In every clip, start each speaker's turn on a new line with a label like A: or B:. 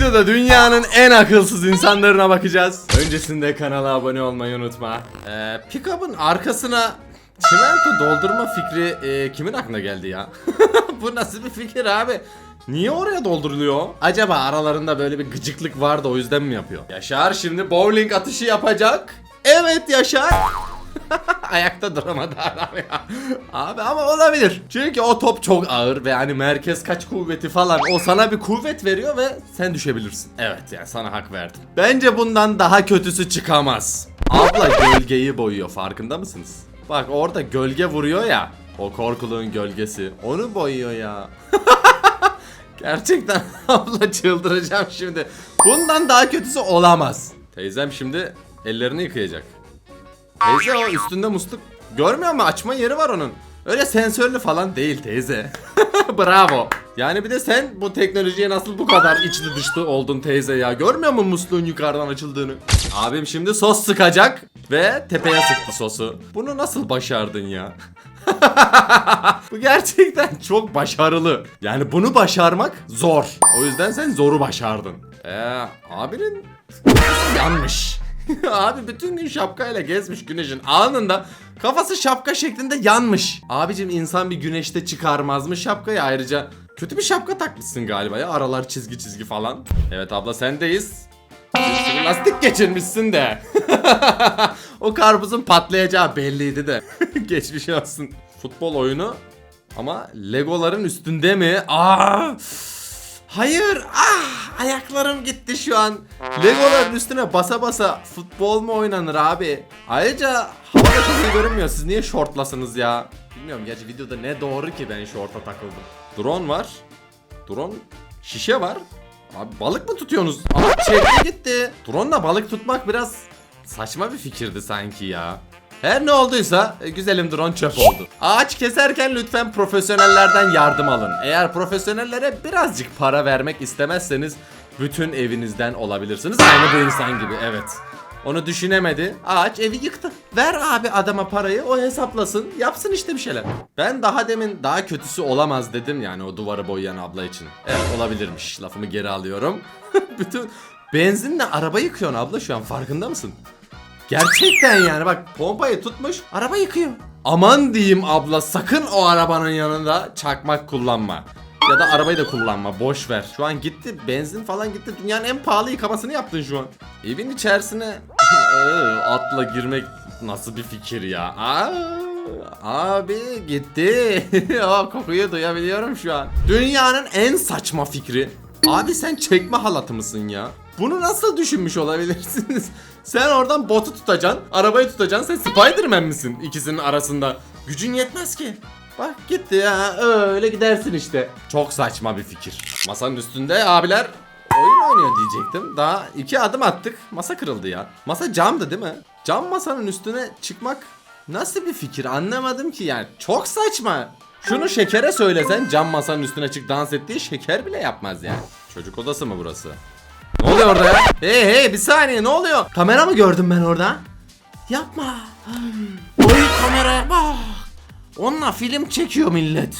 A: videoda dünyanın en akılsız insanlarına bakacağız. Öncesinde kanala abone olmayı unutma. Ee, pick-up'ın arkasına çimento doldurma fikri e, kimin aklına geldi ya? Bu nasıl bir fikir abi? Niye oraya dolduruluyor? Acaba aralarında böyle bir gıcıklık var da o yüzden mi yapıyor? Yaşar şimdi bowling atışı yapacak. Evet Yaşar. Ayakta duramadı adam ya. Abi ama olabilir. Çünkü o top çok ağır ve hani merkez kaç kuvveti falan o sana bir kuvvet veriyor ve sen düşebilirsin. Evet yani sana hak verdim. Bence bundan daha kötüsü çıkamaz. Abla gölgeyi boyuyor farkında mısınız? Bak orada gölge vuruyor ya. O korkuluğun gölgesi. Onu boyuyor ya. Gerçekten abla çıldıracağım şimdi. Bundan daha kötüsü olamaz. Teyzem şimdi ellerini yıkayacak. Teyze o üstünde musluk görmüyor mu? Açma yeri var onun. Öyle sensörlü falan değil teyze. Bravo. Yani bir de sen bu teknolojiye nasıl bu kadar içli dışlı oldun teyze ya? Görmüyor musun musluğun yukarıdan açıldığını? Abim şimdi sos sıkacak ve tepeye sıktı sosu. Bunu nasıl başardın ya? bu gerçekten çok başarılı. Yani bunu başarmak zor. O yüzden sen zoru başardın. Eee abinin yanmış. Abi bütün gün şapkayla gezmiş güneşin anında kafası şapka şeklinde yanmış. Abicim insan bir güneşte çıkarmaz mı şapkayı ayrıca kötü bir şapka takmışsın galiba ya aralar çizgi çizgi falan. Evet abla sendeyiz. Sürü lastik geçirmişsin de. o karpuzun patlayacağı belliydi de. Geçmiş olsun. Futbol oyunu ama Legoların üstünde mi? Aa! Hayır. Ah! Ayaklarım gitti şu an. Legoların üstüne basa basa futbol mu oynanır abi? Ayrıca havada çok iyi görünmüyor. Siz niye şortlasınız ya? Bilmiyorum gerçi videoda ne doğru ki ben şorta takıldım. Drone var. Drone şişe var. Abi balık mı tutuyorsunuz? Aa çekti gitti. Drone'la balık tutmak biraz saçma bir fikirdi sanki ya. Her ne olduysa e, güzelim drone çöp oldu. Ağaç keserken lütfen profesyonellerden yardım alın. Eğer profesyonellere birazcık para vermek istemezseniz bütün evinizden olabilirsiniz. Aynı bu insan gibi evet. Onu düşünemedi. Ağaç evi yıktı. Ver abi adama parayı o hesaplasın. Yapsın işte bir şeyler. Ben daha demin daha kötüsü olamaz dedim yani o duvarı boyayan abla için. Evet olabilirmiş. Lafımı geri alıyorum. Bütün benzinle araba yıkıyorsun abla şu an farkında mısın? Gerçekten yani bak pompayı tutmuş araba yıkıyor. Aman diyeyim abla sakın o arabanın yanında çakmak kullanma. Ya da arabayı da kullanma boş ver. Şu an gitti benzin falan gitti. Dünyanın en pahalı yıkamasını yaptın şu an. Evin içerisine Iı, atla girmek nasıl bir fikir ya? Aa, abi gitti. o kokuyu duyabiliyorum şu an. Dünyanın en saçma fikri. Abi sen çekme halatı mısın ya? Bunu nasıl düşünmüş olabilirsiniz? Sen oradan botu tutacaksın, arabayı tutacaksın. Sen Spiderman misin ikisinin arasında? Gücün yetmez ki. Bak gitti ya öyle gidersin işte. Çok saçma bir fikir. Masanın üstünde abiler oyun oynuyor diyecektim. Daha iki adım attık. Masa kırıldı ya. Masa camdı değil mi? Cam masanın üstüne çıkmak nasıl bir fikir anlamadım ki yani. Çok saçma. Şunu şekere söylesen cam masanın üstüne çık dans ettiği şeker bile yapmaz yani. Çocuk odası mı burası? Ne oluyor orada ya? Hey hey bir saniye ne oluyor? Kamera mı gördüm ben orada? Yapma. Oy kameraya bak. Onunla film çekiyor millet.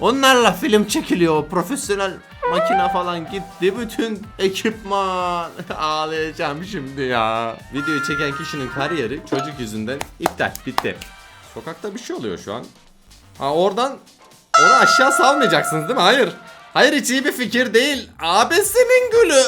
A: Onlarla film çekiliyor. Profesyonel makine falan gitti. Bütün ekipman. Ağlayacağım şimdi ya. Videoyu çeken kişinin kariyeri çocuk yüzünden iptal. Bitti. Sokakta bir şey oluyor şu an. Ha oradan onu aşağı salmayacaksınız değil mi? Hayır. Hayır hiç iyi bir fikir değil. Abisinin gülü.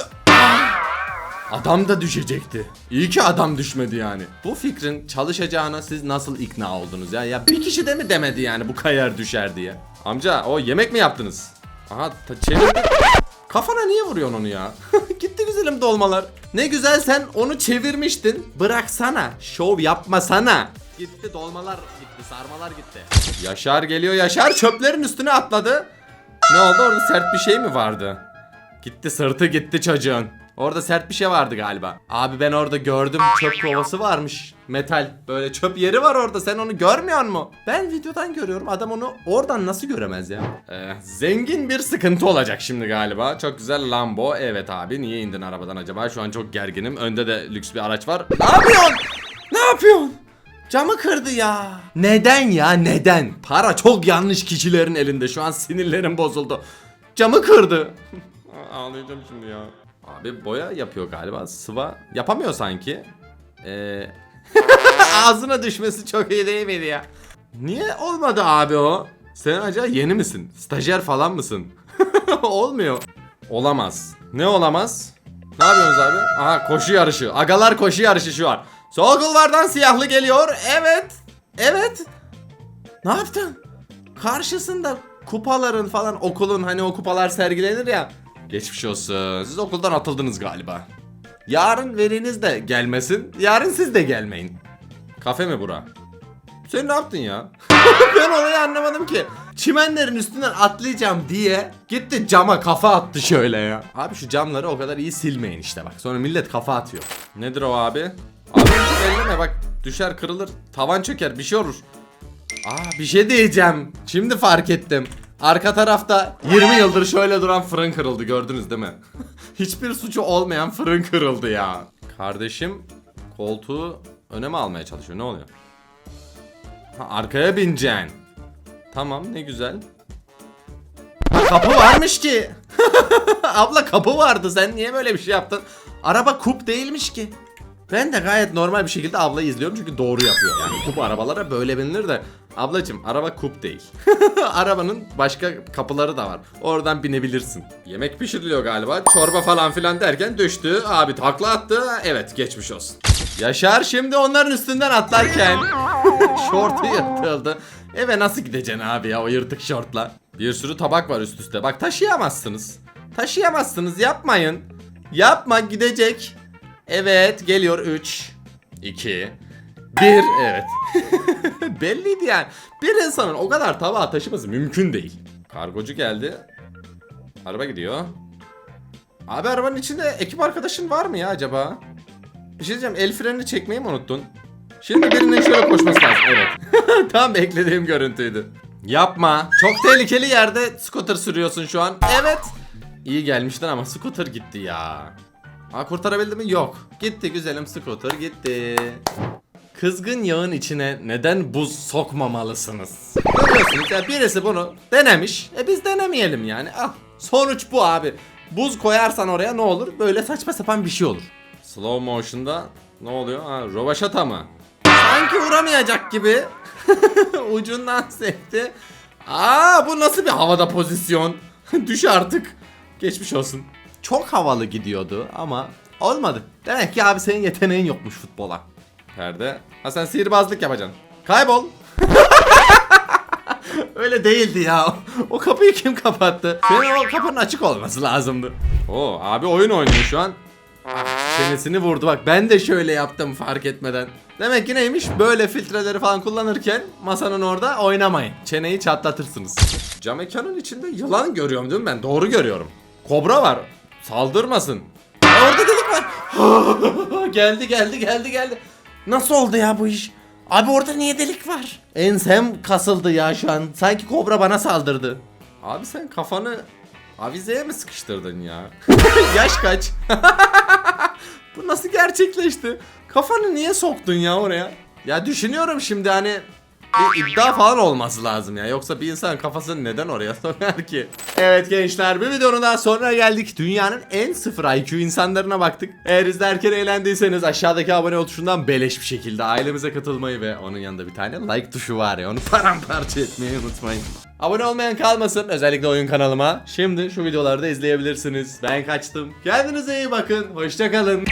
A: Adam da düşecekti. İyi ki adam düşmedi yani. Bu fikrin çalışacağına siz nasıl ikna oldunuz ya? Ya bir kişi de mi demedi yani bu kayar düşer diye? Amca o yemek mi yaptınız? Aha çevirdi. Kafana niye vuruyorsun onu ya? Gitti güzelim dolmalar. Ne güzel sen onu çevirmiştin. Bıraksana. Şov yapmasana. Gitti dolmalar gitti sarmalar gitti. Yaşar geliyor Yaşar çöplerin üstüne atladı. Ne oldu orada sert bir şey mi vardı? Gitti sırtı gitti çocuğun. Orada sert bir şey vardı galiba. Abi ben orada gördüm çöp kovası varmış. Metal. Böyle çöp yeri var orada. Sen onu görmüyor mu? Ben videodan görüyorum. Adam onu oradan nasıl göremez ya? Ee, zengin bir sıkıntı olacak şimdi galiba. Çok güzel Lambo. Evet abi niye indin arabadan acaba? Şu an çok gerginim. Önde de lüks bir araç var. Ne yapıyorsun? Ne yapıyorsun? Camı kırdı ya. Neden ya neden? Para çok yanlış kişilerin elinde. Şu an sinirlerim bozuldu. Camı kırdı. Ağlayacağım şimdi ya. Abi boya yapıyor galiba. Sıva yapamıyor sanki. Ee, ağzına düşmesi çok iyi değil miydi ya? Niye olmadı abi o? Sen acaba yeni misin? Stajyer falan mısın? Olmuyor. Olamaz. Ne olamaz? Ne yapıyorsunuz abi? Aha koşu yarışı. Agalar koşu yarışı şu an. Sol kulvardan siyahlı geliyor. Evet. Evet. Ne yaptın? Karşısında kupaların falan okulun hani o kupalar sergilenir ya. Geçmiş olsun. Siz okuldan atıldınız galiba. Yarın veliniz de gelmesin. Yarın siz de gelmeyin. Kafe mi bura? Sen ne yaptın ya? ben olayı anlamadım ki. Çimenlerin üstünden atlayacağım diye gitti cama kafa attı şöyle ya. Abi şu camları o kadar iyi silmeyin işte bak. Sonra millet kafa atıyor. Nedir o abi? Abi hiç elleme bak. Düşer kırılır. Tavan çöker bir şey olur. Aa bir şey diyeceğim. Şimdi fark ettim. Arka tarafta 20 yıldır şöyle duran fırın kırıldı gördünüz değil mi? Hiçbir suçu olmayan fırın kırıldı ya. Kardeşim koltuğu öne mi almaya çalışıyor ne oluyor? Ha, arkaya bineceksin. Tamam ne güzel. Ha, kapı varmış ki. Abla kapı vardı sen niye böyle bir şey yaptın? Araba kup değilmiş ki. Ben de gayet normal bir şekilde ablayı izliyorum çünkü doğru yapıyor. Yani kup arabalara böyle binilir de ablacım araba kup değil. Arabanın başka kapıları da var. Oradan binebilirsin. Yemek pişiriliyor galiba. Çorba falan filan derken düştü. Abi takla attı. Evet geçmiş olsun. Yaşar şimdi onların üstünden atlarken şortu yırtıldı. Eve nasıl gideceksin abi ya o yırtık şortla? Bir sürü tabak var üst üste. Bak taşıyamazsınız. Taşıyamazsınız yapmayın. Yapma gidecek. Evet geliyor 3 2 1 evet. Belliydi yani. Bir insanın o kadar tabağı taşıması mümkün değil. Kargocu geldi. Araba gidiyor. Abi arabanın içinde ekip arkadaşın var mı ya acaba? Bir şey diyeceğim el frenini çekmeyi mi unuttun? Şimdi birinin şöyle koşması lazım. Evet. Tam beklediğim görüntüydü. Yapma. Çok tehlikeli yerde scooter sürüyorsun şu an. Evet. İyi gelmiştin ama scooter gitti ya. Ha kurtarabildi mi? Yok. Gitti güzelim scooter gitti. Kızgın yağın içine neden buz sokmamalısınız? Görüyorsunuz ya birisi bunu denemiş. E biz denemeyelim yani. Ah, sonuç bu abi. Buz koyarsan oraya ne olur? Böyle saçma sapan bir şey olur. Slow motion'da ne oluyor? Ha, rovaşata mı? Sanki vuramayacak gibi. Ucundan sekti. Aa bu nasıl bir havada pozisyon? Düş artık. Geçmiş olsun. Çok havalı gidiyordu ama olmadı. Demek ki abi senin yeteneğin yokmuş futbola. Perde. Ha sen sihirbazlık yapacaksın. Kaybol. Öyle değildi ya. O kapıyı kim kapattı? Senin o kapının açık olması lazımdı. Oo abi oyun oynuyor şu an. Çenesini vurdu bak ben de şöyle yaptım fark etmeden. Demek ki neymiş böyle filtreleri falan kullanırken masanın orada oynamayın. Çeneyi çatlatırsınız. Cam mekanın içinde yılan görüyorum değil mi ben? Doğru görüyorum. Kobra var. Saldırmasın. Orada delik var. geldi geldi geldi geldi. Nasıl oldu ya bu iş? Abi orada niye delik var? Ensem kasıldı ya şu an. Sanki kobra bana saldırdı. Abi sen kafanı avizeye mi sıkıştırdın ya? Yaş kaç? Bu nasıl gerçekleşti? Kafanı niye soktun ya oraya? Ya düşünüyorum şimdi hani bir iddia falan olması lazım ya. Yoksa bir insan kafasını neden oraya sokar ki? Evet gençler bir videonun daha sonuna geldik. Dünyanın en sıfır IQ insanlarına baktık. Eğer izlerken eğlendiyseniz aşağıdaki abone ol tuşundan beleş bir şekilde ailemize katılmayı ve onun yanında bir tane like tuşu var ya onu paramparça etmeyi unutmayın. Abone olmayan kalmasın özellikle oyun kanalıma. Şimdi şu videoları da izleyebilirsiniz. Ben kaçtım. Kendinize iyi bakın. Hoşçakalın.